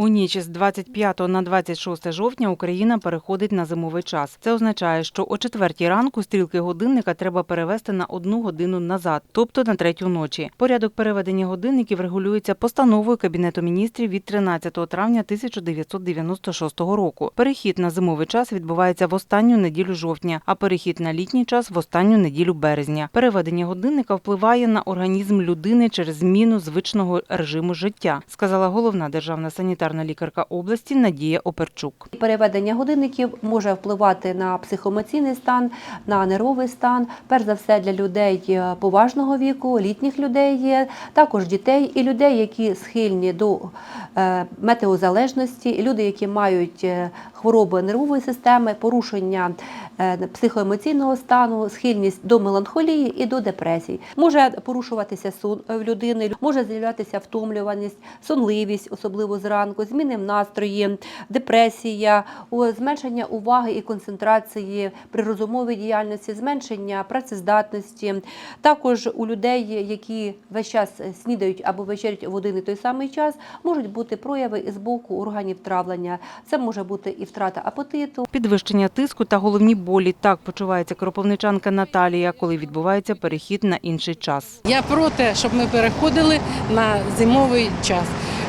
У ніч з 25 на 26 жовтня Україна переходить на зимовий час. Це означає, що о 4 ранку стрілки годинника треба перевести на одну годину назад, тобто на третю ночі. Порядок переведення годинників регулюється постановою Кабінету міністрів від 13 травня 1996 року. Перехід на зимовий час відбувається в останню неділю жовтня, а перехід на літній час в останню неділю березня. Переведення годинника впливає на організм людини через зміну звичного режиму життя, сказала головна державна санітарна лікарка області Надія Оперчук. Переведення годинників може впливати на психоемоційний стан, на нервовий стан, перш за все для людей е, поважного віку, літніх людей є, також дітей і людей, які схильні до е, метеозалежності, люди, які мають е, хвороби нервової системи, порушення е, психоемоційного стану, схильність до меланхолії і до депресій. Може порушуватися сон в людини, може з'являтися втомлюваність, сонливість, особливо зранку, зміни в настрої, депресія, зменшення уваги і концентрації при розумовій діяльності, зменшення працездатності. Також у людей, які весь час снідають або вечерять в один і той самий час, можуть бути прояви з боку органів травлення. Це може бути і втрата апетиту, Підвищення тиску та головні болі так почувається кропивничанка Наталія, коли відбувається перехід на інший час. Я проти, щоб ми переходили на зимовий час,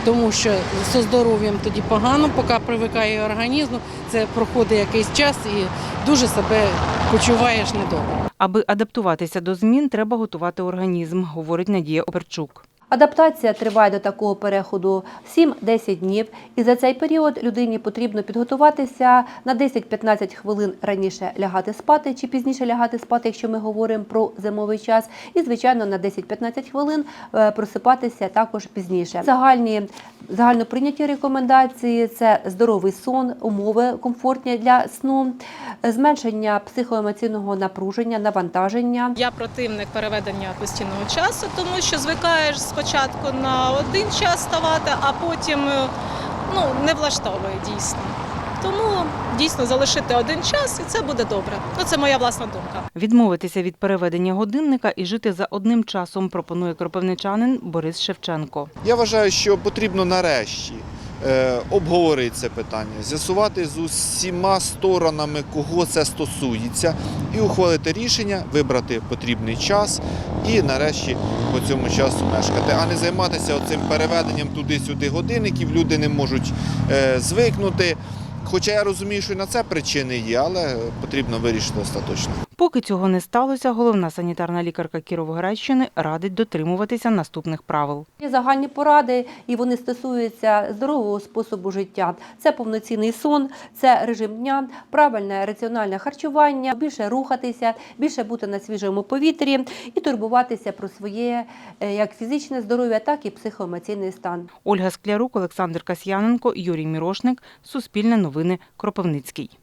тому що зі здоров'ям тоді погано, поки привикає організм, це проходить якийсь час і дуже себе почуваєш недобре. Аби адаптуватися до змін, треба готувати організм, говорить Надія Оперчук. Адаптація триває до такого переходу 7-10 днів, і за цей період людині потрібно підготуватися на 10-15 хвилин раніше лягати спати чи пізніше лягати спати, якщо ми говоримо про зимовий час, і звичайно на 10-15 хвилин е, просипатися також пізніше. Загальні загально прийняті рекомендації це здоровий сон, умови комфортні для сну, зменшення психоемоційного напруження, навантаження. Я противник переведення постійного часу, тому що звикаєш спочатку на один час ставати, а потім е, ну, не влаштовує дійсно. Тому дійсно залишити один час і це буде добре. Ну, це моя власна думка. Відмовитися від переведення годинника і жити за одним часом пропонує кропивничанин Борис Шевченко. Я вважаю, що потрібно нарешті обговорити це питання, з'ясувати з усіма сторонами, кого це стосується, і ухвалити рішення, вибрати потрібний час і нарешті по цьому часу мешкати, а не займатися оцим переведенням туди-сюди годинників. Люди не можуть е, звикнути. Хоча я розумію, що і на це причини є, але потрібно вирішити остаточно. Поки цього не сталося, головна санітарна лікарка Кіровоградщини радить дотримуватися наступних правил. Є загальні поради, і вони стосуються здорового способу життя. Це повноцінний сон, це режим дня, правильне раціональне харчування, більше рухатися, більше бути на свіжому повітрі і турбуватися про своє е, як фізичне здоров'я, так і психоемоційний стан. Ольга Склярук, Олександр Касьяненко, Юрій Мірошник. Суспільне новини. Кропивницький.